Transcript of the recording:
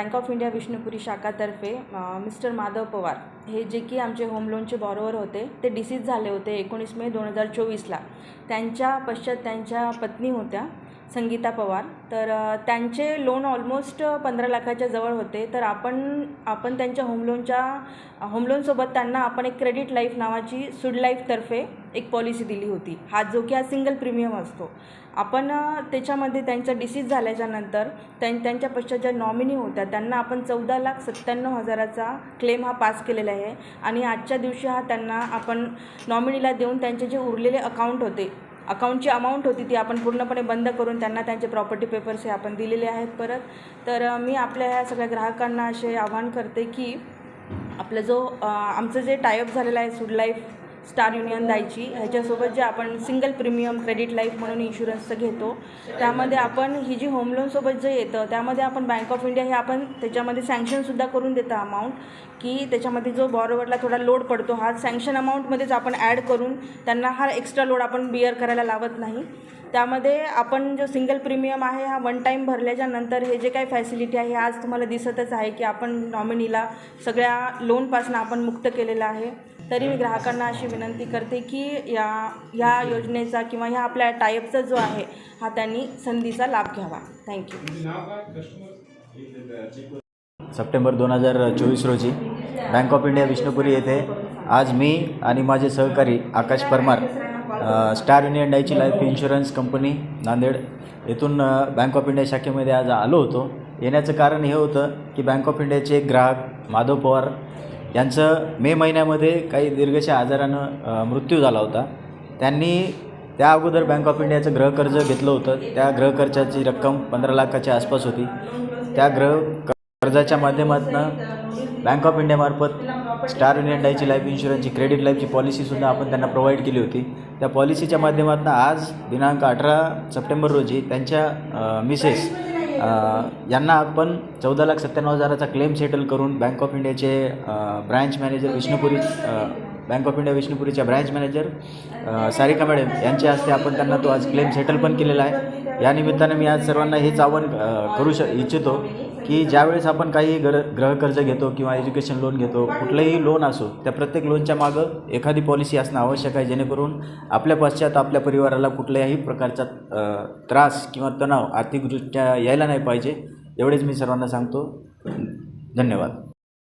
Bank of India Vishnupuri शाखातर्फे mister Madhav Pawar. हे जे की आमचे होम लोनचे बॉरोवर होते ते डिसीज झाले होते एकोणीस मे दोन हजार चोवीसला. त्यांच्या पश्चात त्यांच्या पत्नी होत्या संगीता पवार. तर त्यांचे लोन ऑलमोस्ट पंधरा लाखाच्या जवळ होते. तर आपण आपण त्यांच्या होम लोनच्या होम लोनसोबत त्यांना आपण एक क्रेडिट लाईफ नावाची सुड लाईफतर्फे एक पॉलिसी दिली होती. हा जो की हा सिंगल प्रीमियम असतो. आपण त्याच्यामध्ये त्यांचा डिसीज झाल्याच्यानंतर त्यां त्यांच्या पश्चात ज्या नॉमिनी होत्या त्यांना आपण चौदा लाख सत्त्याण्णव हजाराचा क्लेम हा पास केलेला आहे. आणि आजच्या दिवशी हा त्यांना आपण नॉमिनीला देऊन त्यांचे जे उरलेले अकाउंट होते अकाउंटची अमाऊंट होती ती आपण पूर्णपणे बंद करून त्यांना त्यांचे प्रॉपर्टी पेपर्स हे आपण दिलेले आहेत परत. तर मी आपल्या ह्या सगळ्या ग्राहकांना असे आवाहन करते की आपलं जो आमचं जे टायअप झालेलं आहे सुड लाईफ स्टार युनियन द्यायची. ह्याच्यासोबत जे आपण सिंगल प्रीमियम क्रेडिट लाईफ म्हणून इन्शुरन्सचं घेतो त्यामध्ये आपण ही जी होम लोनसोबत जे येतं त्यामध्ये आपण बँक ऑफ इंडिया हे आपण त्याच्यामध्ये सँक्शनसुद्धा करून देतं अमाऊंट की त्याच्यामध्ये जो बॉरोवरला थोडा लोड पडतो हा सँक्शन अमाऊंटमध्येच आपण ॲड करून त्यांना हा एक्स्ट्रा लोड आपण बिअर करायला लावत नाही. त्यामध्ये आपण जो सिंगल प्रीमियम आहे हा वन टाईम भरल्याच्या नंतर हे जे काही फॅसिलिटी आहे हे आज तुम्हाला दिसतच आहे की आपण नॉमिनीला सगळ्या लोनपासून आपण मुक्त केलेलं आहे. तरी मी ग्राहकांना अशी विनंती करते की या ह्या योजनेचा किंवा ह्या आपल्या टायअपचा जो आहे हा त्यांनी संधीचा लाभ घ्यावा. थँक्यू सप्टेंबर दोन हजार चोवीस रोजी बँक ऑफ इंडिया विष्णुपुरी येथे आज मी आणि माझे सहकारी Akash Parmar Star Union Daiichi life insurance company Nanded येथून बँक ऑफ इंडिया शाखेमध्ये आज आलो होतो. येण्याचं कारण हे होतं की बँक ऑफ इंडियाचे एक ग्राहक माधव पवार यांचं मे महिन्यामध्ये काही दीर्घशा आजारानं मृत्यू झाला होता. त्यांनी त्या अगोदर बँक ऑफ इंडियाचं गृहकर्ज घेतलं होतं. त्या गृहकर्जाची रक्कम पंधरा लाखाच्या आसपास होती. त्या गृह कर्जाच्या माध्यमातून बँक ऑफ इंडियामार्फत स्टार युनियन डायची लाईफ इन्शुरन्सची क्रेडिट लाईफची पॉलिसीसुद्धा आपण त्यांना प्रोव्हाइड केली होती. त्या पॉलिसीच्या माध्यमातून आज दिनांक अठरा सप्टेंबर रोजी त्यांच्या मिसेस यांना आपण चौदा लाख सत्त्याण्णव हजाराचा क्लेम सेटल करून बँक ऑफ इंडियाचे branch manager Vishnupuri bank of India विष्णुपुरीच्या branch manager Sarika madam यांच्या हस्ते आपण त्यांना तो आज क्लेम सेटल पण केलेला आहे. या निमित्तानं मी आज सर्वांना हेच आवाहन करू श इच्छितो की ज्यावेळेस आपण काही गर गृहकर्ज घेतो किंवा एज्युकेशन लोन घेतो कुठलंही लोन असो त्या प्रत्येक लोनच्या मागं एखादी पॉलिसी असणं आवश्यक आहे जेणेकरून आपल्या पश्चात आपल्या परिवाराला कुठल्याही प्रकारचा त्रास किंवा तणाव आर्थिकदृष्ट्या यायला नाही पाहिजे एवढेच मी सर्वांना सांगतो. धन्यवाद.